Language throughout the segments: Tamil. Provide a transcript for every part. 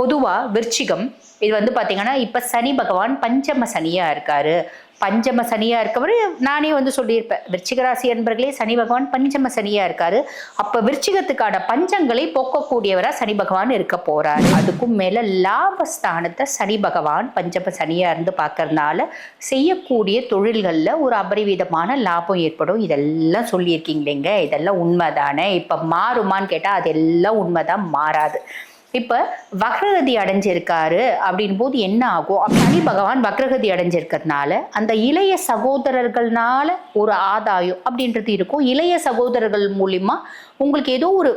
பொதுவாக விருச்சிகம் இது வந்து பார்த்திங்கன்னா இப்போ சனி பகவான் பஞ்சம சனியாக இருக்காரு. பஞ்சம சனியாக இருக்கவர் நானே வந்து சொல்லியிருப்பேன். விருச்சிகராசி என்பர்களே சனி பகவான் பஞ்சம சனியாக இருக்காரு. அப்போ விருச்சிகத்துக்கான பஞ்சங்களை போக்கக்கூடியவராக சனி பகவான் இருக்க போறாரு. அதுக்கும் மேலே லாபஸ்தானத்தை சனி பகவான் பஞ்சம சனியாக இருந்து பார்க்கறதுனால செய்யக்கூடிய தொழில்களில் ஒரு அபரிவிதமான லாபம் ஏற்படும். இதெல்லாம் சொல்லியிருக்கீங்களேங்க இதெல்லாம் உண்மைதானே? இப்போ மாறுமான்னு கேட்டால் அதெல்லாம் உண்மைதான். மாறாது. இப்போ வக்ரகதி அடைஞ்சிருக்காரு அப்படின் போது என்ன ஆகும்? அப்ப சனி பகவான் வக்ரகதி அடைஞ்சிருக்கிறதுனால அந்த இளைய சகோதரர்கள்னால ஒரு ஆதாயம் அப்படின்றது இருக்கும். இளைய சகோதரர்கள் மூலியமா உங்களுக்கு ஏதோ ஒரு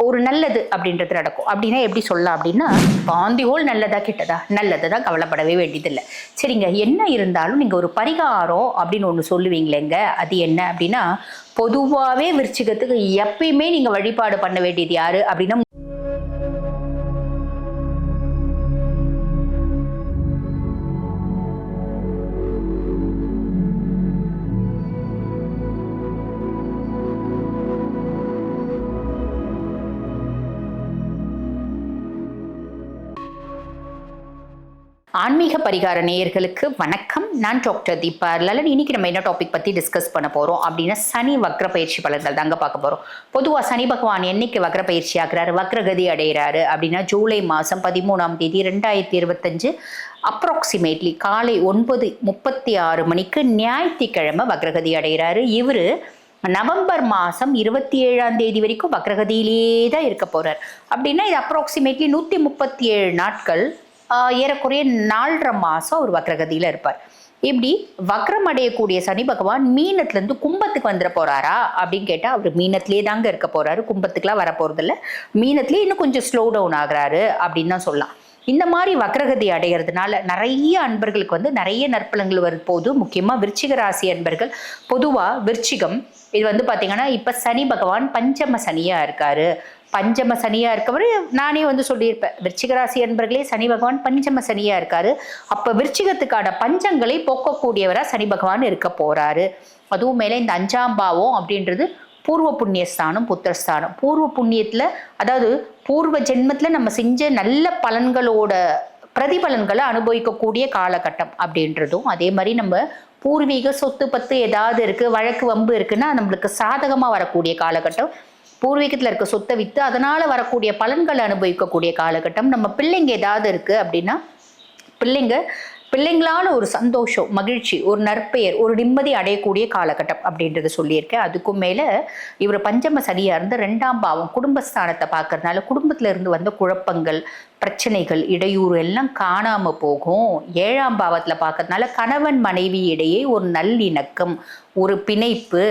ஒரு நல்லது அப்படின்றது நடக்கும். அப்படின்னா எப்படி சொல்லலாம் அப்படின்னா பாந்திகோல் நல்லதா கெட்டதா? நல்லதை தான் கவலைப்படவே வேண்டியதில்லை. சரிங்க என்ன இருந்தாலும் நீங்கள் ஒரு பரிகாரம் அப்படின்னு ஒன்று சொல்லுவீங்களேங்க. அது என்ன அப்படின்னா பொதுவாகவே விருச்சிகத்துக்கு எப்பயுமே நீங்கள் வழிபாடு பண்ண வேண்டியது யாரு அப்படின்னா ஆன்மீக பரிகார நேயர்களுக்கு வணக்கம். நான் டாக்டர் தீபா லலன். இன்னைக்கு நம்ம என்ன டாபிக் பற்றி டிஸ்கஸ் பண்ண போகிறோம் அப்படின்னா சனி வக்ர பயிற்சி பலன்கள் தாங்க பார்க்க போகிறோம் பொதுவாக சனி பகவான் என்னைக்கு வக்ர பயிற்சி ஆகிறாரு? வக்ரகதி அடைகிறாரு அப்படின்னா ஜூலை மாதம் பதிமூணாம் தேதி ரெண்டாயிரத்தி இருபத்தஞ்சு அப்ராக்சிமேட்லி காலை ஒன்பது முப்பத்தி ஆறு மணிக்கு ஞாயிற்றுக்கிழமை வக்ரகதி அடைகிறாரு. இவர் நவம்பர் மாதம் இருபத்தி ஏழாம் தேதி வரைக்கும் வக்ரகதியிலே தான் இருக்க போகிறார் அப்படின்னா இது அப்ராக்சிமேட்லி நூற்றி முப்பத்தி ஏழு நாட்கள் ஏறக்குறைய நாலரை மாதம் அவர் வக்ரகதியில் இருப்பார். இப்படி வக்ரம் அடையக்கூடிய சனி பகவான் மீனத்துலேருந்து கும்பத்துக்கு வந்துட போகிறாரா அப்படின்னு கேட்டால் அவர் மீனத்திலே தாங்க இருக்க போகிறாரு கும்பத்துக்குலாம் வர போகிறதில்ல மீனத்திலே இன்னும் கொஞ்சம் ஸ்லோ டவுன் ஆகுறாரு அப்படின்னு தான் சொல்லலாம். இந்த மாதிரி வக்ரகதி அடைகிறதுனால நிறைய அன்பர்களுக்கு வந்து நிறைய நற்பலங்கள் வரும்போது முக்கியமாக விருச்சிக ராசி அன்பர்கள். பொதுவாக விருச்சிகம் இது வந்து பார்த்தீங்கன்னா இப்போ சனி பகவான் பஞ்சம சனியாக இருக்காரு. பஞ்சம சனியாக இருக்கவர் நானே வந்து சொல்லியிருப்பேன். விருச்சிகராசி என்பர்களே சனி பகவான் பஞ்சம சனியாக இருக்காரு. அப்போ விருச்சிகத்துக்கான பஞ்சங்களை போக்கக்கூடியவராக சனி பகவான் இருக்க போகிறாரு அதுவும் மேலே இந்த அஞ்சாம் பாவம் அப்படின்றது பூர்வ புண்ணியஸ்தானம் புத்திரஸ்தானம். பூர்வ புண்ணியத்தில் அதாவது பூர்வ ஜென்மத்தில் நம்ம செஞ்ச நல்ல பலன்களோட பிரதிபலன்களை அனுபவிக்கக்கூடிய காலகட்டம் அப்படின்றதும் அதே மாதிரி நம்ம பூர்வீக சொத்து பத்து ஏதாவது இருக்குது வழக்கு வம்பு இருக்குன்னா நம்மளுக்கு சாதகமாக வரக்கூடிய காலகட்டம். பூர்வீகத்தில் இருக்க சொத்தை விற்று அதனால் வரக்கூடிய பலன்களை அனுபவிக்கக்கூடிய காலகட்டம். நம்ம பிள்ளைங்க ஏதாவது இருக்குது அப்படின்னா பிள்ளைங்க பிள்ளைங்களால ஒரு சந்தோஷம் மகிழ்ச்சி ஒரு நற்பெயர் ஒரு நிம்மதி அடையக்கூடிய காலகட்டம் அப்படின்றத சொல்லியிருக்கேன். அதுக்கும் மேலே இவர் பஞ்சம சரியாக இருந்து ரெண்டாம் பாவம் குடும்பஸ்தானத்தை பார்க்கறதுனால குடும்பத்தில் இருந்து வந்த குழப்பங்கள் பிரச்சனைகள் இடையூறு எல்லாம் காணாமல் போகும். ஏழாம் பாவத்தில் பார்க்கறதுனால கணவன் மனைவி இடையே ஒரு நல்லிணக்கம் ஒரு பிணைப்பு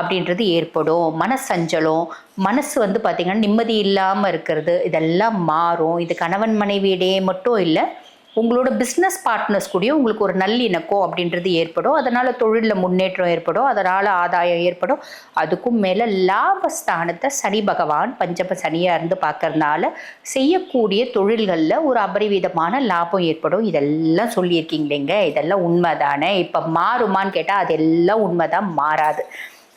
அப்படின்றது ஏற்படும். மனசஞ்சலம் மனசு வந்து பார்த்திங்கன்னா நிம்மதி இல்லாமல் இருக்கிறது இதெல்லாம் மாறும். இது கணவன் மனைவியிடையே மட்டும் இல்லை உங்களோட பிஸ்னஸ் பார்ட்னர்ஸ் கூடயும் உங்களுக்கு ஒரு நல்லிணக்கம் அப்படின்றது ஏற்படும். அதனால் தொழிலில் முன்னேற்றம் ஏற்படும் அதனால் ஆதாயம் ஏற்படும். அதுக்கும் மேலே லாபஸ்தானத்தை சனி பகவான் பஞ்சம சனியாக இருந்து பார்க்கறதுனால செய்யக்கூடிய தொழில்களில் ஒரு அபரிவிதமான லாபம் ஏற்படும். இதெல்லாம் சொல்லியிருக்கீங்களேங்க இதெல்லாம் உண்மைதானே? இப்போ மாறுமான்னு கேட்டால் அதெல்லாம் உண்மைதான் மாறாது.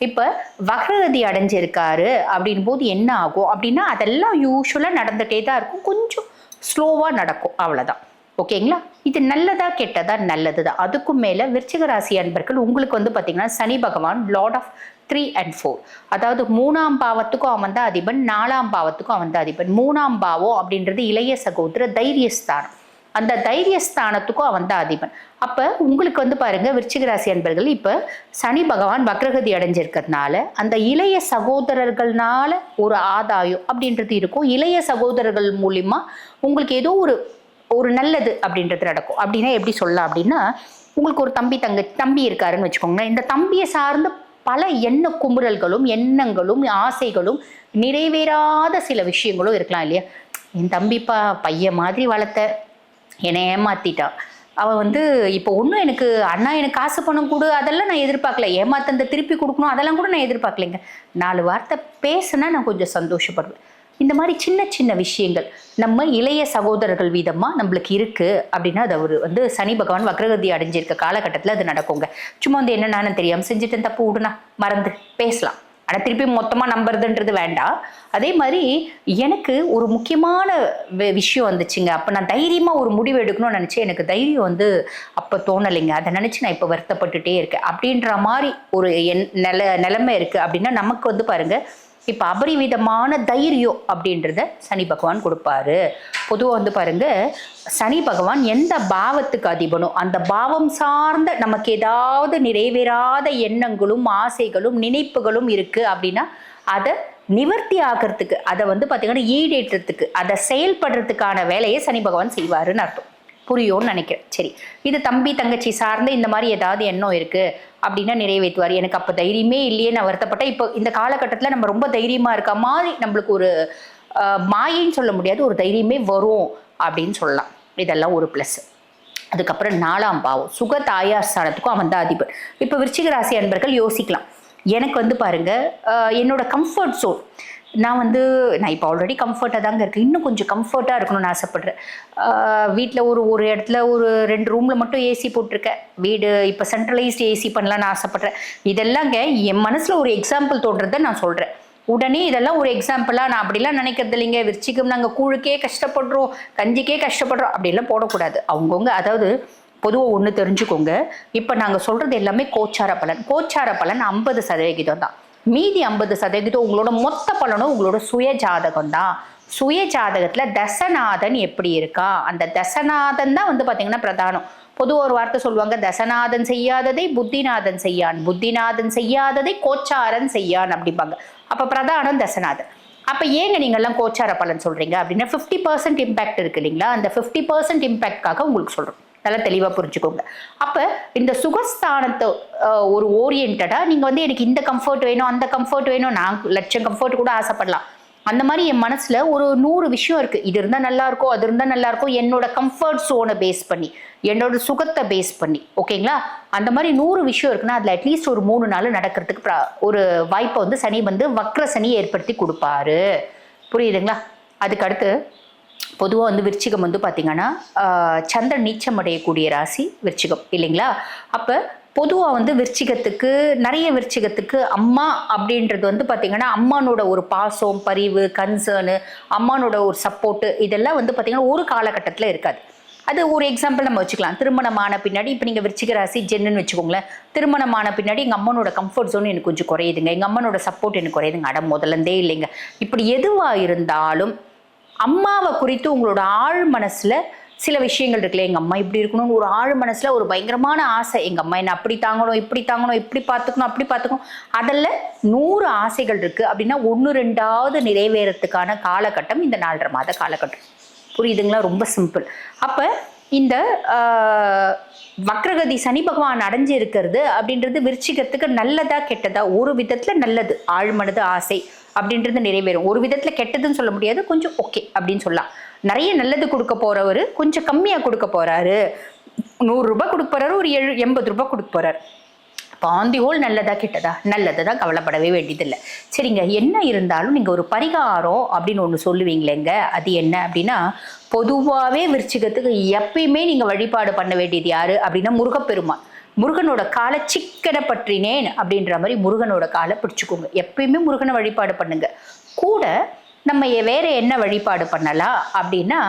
இப்போ வக்ரகதி அடைஞ்சிருக்காரு அப்படின் போது என்ன ஆகும் அப்படின்னா அதெல்லாம் யூஸ்வலாக நடந்துகிட்டே தான் இருக்கும். கொஞ்சம் ஸ்லோவாக நடக்கும். அவ்வளோதான் ஓகேங்களா? இது நல்லதா கெட்டதா? நல்லது தான் அதுக்கும் மேலே விருச்சிக ராசி அன்பர்கள் உங்களுக்கு வந்து பார்த்தீங்கன்னா Shani Bhagavan lord of three and four அதாவது மூணாம் பாவத்துக்கும் அவன் தான் அதிபன் நாலாம் பாவத்துக்கும் அவன் தான் அதிபன். மூணாம் பாவம் அப்படின்றது இளைய சகோதர தைரியஸ்தானம். அந்த தைரியஸ்தானத்துக்கும் அவன் தான் அதிபன். அப்போ உங்களுக்கு வந்து பாருங்க விருச்சிகராசி அன்பர்கள் இப்போ சனி பகவான் வக்ரகதி அடைஞ்சிருக்கிறதுனால அந்த இளைய சகோதரர்கள்னால ஒரு ஆதாயம் அப்படின்றது இருக்கும். இளைய சகோதரர்கள் மூலிமா உங்களுக்கு ஏதோ ஒரு ஒரு நல்லது அப்படின்றது நடக்கும். அப்படின்னா எப்படி சொல்லலாம் அப்படின்னா உங்களுக்கு ஒரு தம்பி தங்க தம்பி இருக்காருன்னு வச்சுக்கோங்களேன். இந்த தம்பியை சார்ந்த பல எண்ண குமுறல்களும் எண்ணங்களும் ஆசைகளும் நிறைவேறாத சில விஷயங்களும் இருக்கலாம் இல்லையா? என் தம்பிப்பா பையன் மாதிரி வளர்த்த என்னை ஏமாத்திட்டா. அவள் வந்து இப்போ ஒன்றும் எனக்கு அண்ணா எனக்கு காசு பணம் கொடு அதெல்லாம் நான் எதிர்பார்க்கல. ஏமாத்தந்த திருப்பி கொடுக்கணும் அதெல்லாம் கூட நான் எதிர்பார்க்கலைங்க. நாலு வார்த்தை பேசுனா நான் கொஞ்சம் சந்தோஷப்படுவேன். இந்த மாதிரி சின்ன சின்ன விஷயங்கள். நம்ம இளைய சகோதரர்கள் வீதமாக நம்மளுக்கு இருக்குது அப்படின்னா அது அவர் வந்து சனி பகவான் வக்ரகதி அடைஞ்சிருக்க காலகட்டத்தில் அது நடக்குங்க. சும்மா வந்து என்னென்னு தெரியாமல் செஞ்சுட்டு தப்பு விடுனா. மறந்து பேசலாம். ஆனால் திருப்பி மொத்தமாக நம்புறதுன்றது வேண்டாம் அதே மாதிரி எனக்கு ஒரு முக்கியமான வி- விஷயம் வந்துச்சுங்க. அப்போ நான் தைரியமாக ஒரு முடிவு எடுக்கணும்னு நினச்சேன். எனக்கு தைரியம் வந்து அப்போ தோணலைங்க. அதை நினச்சி நான் இப்போ வருத்தப்பட்டுட்டே இருக்கேன். அப்படின்ற மாதிரி ஒரு என் நில நிலைமை இருக்குது அப்படின்னா நமக்கு வந்து பாருங்கள் இப்போ அபரிவிதமான தைரியம் அப்படின்றத சனி பகவான் கொடுப்பாரு. பொதுவாக வந்து பாருங்க சனி பகவான் எந்த பாவத்துக்கு அதிபனோ அந்த பாவம் சார்ந்த நமக்கு ஏதாவது நிறைவேறாத எண்ணங்களும் ஆசைகளும் நினைப்புகளும் இருக்கு அப்படின்னா அதை நிவர்த்தி ஆகிறதுக்கு அதை வந்து பார்த்தீங்கன்னா ஈடேற்றத்துக்கு அதை செயல்படுறதுக்கான வேலையை சனி பகவான் செய்வாருன்னு அர்த்தம். புரியும்னு நினைக்கிறேன். சரி. இது தம்பி தங்கச்சி சார்ந்த இந்த மாதிரி ஏதாவது எண்ணம் இருக்கு அப்படின்னா நிறைவேற்றுவார். எனக்கு அப்போ தைரியமே இல்லையே நான் வருத்தப்பட்டேன். இப்போ இந்த காலகட்டத்தில் நம்ம ரொம்ப தைரியமாக இருக்க மாதிரி நம்மளுக்கு ஒரு மாயின்னு சொல்ல முடியாது. ஒரு தைரியமே வரும் அப்படின்னு சொல்லலாம். இதெல்லாம் ஒரு ப்ளஸ் அதுக்கப்புறம் நாலாம் பாவம். சுக தாயார் ஸ்தானத்துக்கும் அவன் தான் அதிபர். இப்போ விருச்சிக ராசி அன்பர்கள் யோசிக்கலாம். எனக்கு வந்து பாருங்க என்னோட கம்ஃபர்ட் சோன் நான் வந்து நான் இப்போ ஆல்ரெடி கம்ஃபர்ட்டாக தாங்க இருக்கேன். இன்னும் கொஞ்சம் கம்ஃபர்ட்டாக இருக்கணும்னு ஆசைப்பட்றேன். வீட்டில் ஒரு ஒரு இடத்துல ஒரு ரெண்டு ரூமில் மட்டும் ஏசி போட்டிருக்கேன். வீடு இப்போ சென்ட்ரலைஸ்டு ஏசி பண்ணலான்னு ஆசைப்பட்றேன். இதெல்லாங்க என் மனசில் ஒரு எக்ஸாம்பிள் தோன்றதை நான் சொல்கிறேன் உடனே இதெல்லாம் ஒரு எக்ஸாம்பிளாக நான் அப்படிலாம் நினைக்கிறது இல்லைங்க. விருச்சிகம் நாங்கள் கூழுக்கே கஷ்டப்படுறோம் கஞ்சிக்கே கஷ்டப்படுறோம். அப்படிலாம் போடக்கூடாது. அவங்கவுங்க அதாவது பொதுவாக ஒன்று தெரிஞ்சுக்கோங்க. இப்போ நாங்கள் சொல்கிறது எல்லாமே கோச்சார பலன். கோச்சார பலன் ஐம்பது சதவிகிதம் தான். மீதி ஐம்பது சதவீதம் உங்களோட மொத்த பலனும் உங்களோட சுய ஜாதகம் தான் சுய ஜாதகத்தில் தசநாதன் எப்படி இருக்கா? அந்த தசநாதன் தான் வந்து பார்த்திங்கன்னா பிரதானம். பொதுவாக ஒரு வார்த்தை சொல்லுவாங்க தசநாதன் செய்யாததை புத்திநாதன் செய்யான். புத்திநாதன் செய்யாததை கோச்சாரன் செய்யான் அப்படிம்பாங்க. அப்போ பிரதானம் தசநாதன். அப்போ ஏங்க நீங்கள்லாம் கோச்சார பலன் சொல்கிறீங்க அப்படின்னா ஃபிஃப்டி பர்சன்ட் இம்பேக்ட் இருக்கு இல்லைங்களா? அந்த ஃபிஃப்டி பர்சன்ட் இம்பேக்ட்காக உங்களுக்கு சொல்கிறோம் நல்லா தெளிவாக புரிஞ்சுக்கோங்க. அப்போ இந்த சுகஸ்தானத்தை ஒரு ஓரியன்டாக நீங்கள் வந்து எனக்கு இந்த கம்ஃபர்ட் வேணும் அந்த கம்ஃபர்ட் வேணும் நான் லட்சம் கம்ஃபர்ட் கூட ஆசைப்படலாம். அந்த மாதிரி என் மனசில் ஒரு நூறு விஷயம் இருக்குது இது இருந்தால் நல்லாயிருக்கும் அது இருந்தால் நல்லாயிருக்கும் என்னோட கம்ஃபர்ட் ஜோனை பேஸ் பண்ணி என்னோட சுகத்தை பேஸ் பண்ணி ஓகேங்களா? அந்த மாதிரி நூறு விஷயம் இருக்குன்னா அதில் அட்லீஸ்ட் ஒரு மூணு நாள் நடக்கிறதுக்கு ப்ரா- ஒரு வாய்ப்பை வந்து சனி வந்து வக்ர சனி ஏற்படுத்தி கொடுப்பாரு. புரியுதுங்களா? அதுக்கு அடுத்து பொதுவாக வந்து விருச்சிகம் வந்து பார்த்திங்கன்னா சந்திரன் நீச்சம் அடையக்கூடிய ராசி விருச்சிகம் இல்லைங்களா? அப்போ பொதுவாக வந்து விருச்சிகத்துக்கு நிறைய விருச்சிகத்துக்கு அம்மா அப்படின்றது வந்து பார்த்திங்கன்னா அம்மானோட ஒரு பாசம் பரிவு கன்சர்னு அம்மானோட ஒரு சப்போர்ட்டு இதெல்லாம் வந்து பார்த்திங்கன்னா ஒரு காலகட்டத்தில் இருக்காது. அது ஒரு எக்ஸாம்பிள் நம்ம வச்சுக்கலாம். திருமணமான பின்னாடி இப்போ நீங்கள் விருச்சிக ராசி ஜென்னுன்னு வச்சுக்கோங்களேன். திருமணமான பின்னாடி எங்கள் அம்மனோட கம்ஃபர்ட் ஜோன் எனக்கு கொஞ்சம் குறையுதுங்க. எங்கள் அம்மனோட சப்போர்ட் எனக்கு குறையுதுங்க. அட முதல்லந்தே இல்லைங்க. இப்படி எதுவாக இருந்தாலும் அம்மாவை குறித்து உங்களோட ஆழ் மனசில் சில விஷயங்கள் இருக்குல்ல எங்கள் அம்மா இப்படி இருக்கணும்னு ஒரு ஆழ் மனசில் ஒரு பயங்கரமான ஆசை. எங்கள் அம்மா என்ன அப்படி தாங்கணும் இப்படி தாங்கணும் இப்படி பார்த்துக்கணும் அப்படி பார்த்துக்கணும். அதில் நூறு ஆசைகள் இருக்குது அப்படின்னா ஒன்று ரெண்டாவது நிறைவேறத்துக்கான காலகட்டம் இந்த நாலரை மாத காலகட்டம். புரியுதுங்களா? ரொம்ப சிம்பிள் அப்போ இந்த வக்ரகதி சனி பகவான் அடைஞ்சு இருக்கிறது அப்படின்றது விருச்சிகத்துக்கு நல்லதா கெட்டதா? ஒரு விதத்தில் நல்லது. ஆழ்மனது ஆசை. அப்படின்றது நிறைவேறும். ஒரு விதத்துல கெட்டதுன்னு சொல்ல முடியாது கொஞ்சம் ஓகே அப்படின்னு சொல்லலாம். நிறைய நல்லது கொடுக்க போறவர் கொஞ்சம் கம்மியா கொடுக்க போறாரு. நூறு ரூபாய் கொடுக்க போறாரு ஒரு எழு எண்பது ரூபாய் கொடுக்க போறாரு. இப்போ ஹோல் நல்லதா கெட்டதா? நல்லதை தான் கவலைப்படவே வேண்டியதில்லை. சரிங்க என்ன இருந்தாலும் நீங்கள் ஒரு பரிகாரம் அப்படின்னு ஒன்று சொல்லுவீங்களேங்க. அது என்ன அப்படின்னா பொதுவாகவே விருச்சிகத்துக்கு எப்பயுமே நீங்கள் வழிபாடு பண்ண வேண்டியது யாரு அப்படின்னா முருகப்பெருமான். முருகனோட காலை சிக்கனை பற்றினேன் அப்படின்ற மாதிரி முருகனோட காலை பிடிச்சிக்கோங்க. எப்பயுமே முருகனை வழிபாடு பண்ணுங்க. கூட நம்ம வேற என்ன வழிபாடு பண்ணலாம் அப்படின்னா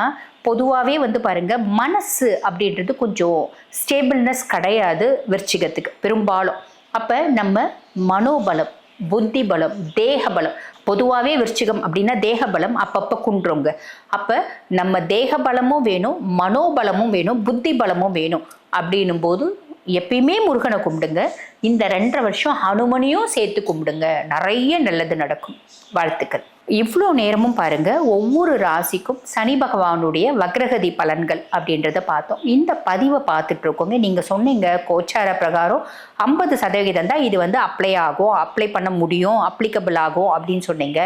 பொதுவாகவே வந்து பாருங்க மனசு அப்படின்றது கொஞ்சம் ஸ்டேபிள்னஸ் கிடையாது விருச்சிகத்துக்கு பெரும்பாலும். அப்போ நம்ம மனோபலம் புத்தி பலம் தேக பலம் பொதுவாகவே விருச்சிகம் அப்படின்னா தேக பலம் அப்பப்போ குன்றோங்க. அப்போ நம்ம தேக பலமும் வேணும் மனோபலமும் வேணும் புத்தி பலமும் வேணும் அப்படின்னும் போது எப்பயுமே முருகனை கும்பிடுங்க. இந்த ரெண்டரை வருஷம் ஹனுமனையும் சேர்த்து கும்பிடுங்க. நிறைய நல்லது நடக்கும். வாழ்த்துக்கள். இவ்வளோ நேரமும் பாருங்க ஒவ்வொரு ராசிக்கும் சனி பகவானுடைய வக்ரகதி பலன்கள் அப்படின்றத பார்த்தோம். இந்த பதிவை பார்த்துட்டு இருக்கோங்க. நீங்கள் சொன்னீங்க கோச்சார பிரகாரம் ஐம்பது சதவிகிதம் தான் இது வந்து அப்ளை ஆகும் அப்ளை பண்ண முடியும் அப்ளிகபிள் ஆகும் அப்படின்னு சொன்னீங்க.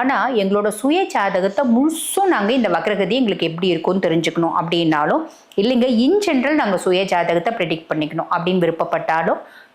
ஆனால் எங்களோட சுய ஜாதகத்தை முழுசும் நாங்கள் இந்த வக்ரகதி எங்களுக்கு எப்படி இருக்கும்னு தெரிஞ்சுக்கணும் அப்படின்னாலும் இல்லைங்க இன் ஜென்ரல் நாங்கள் சுய ஜாதகத்தை ப்ரெடிக்ட் பண்ணிக்கணும் அப்படின்னு விருப்பப்பட்டாலும்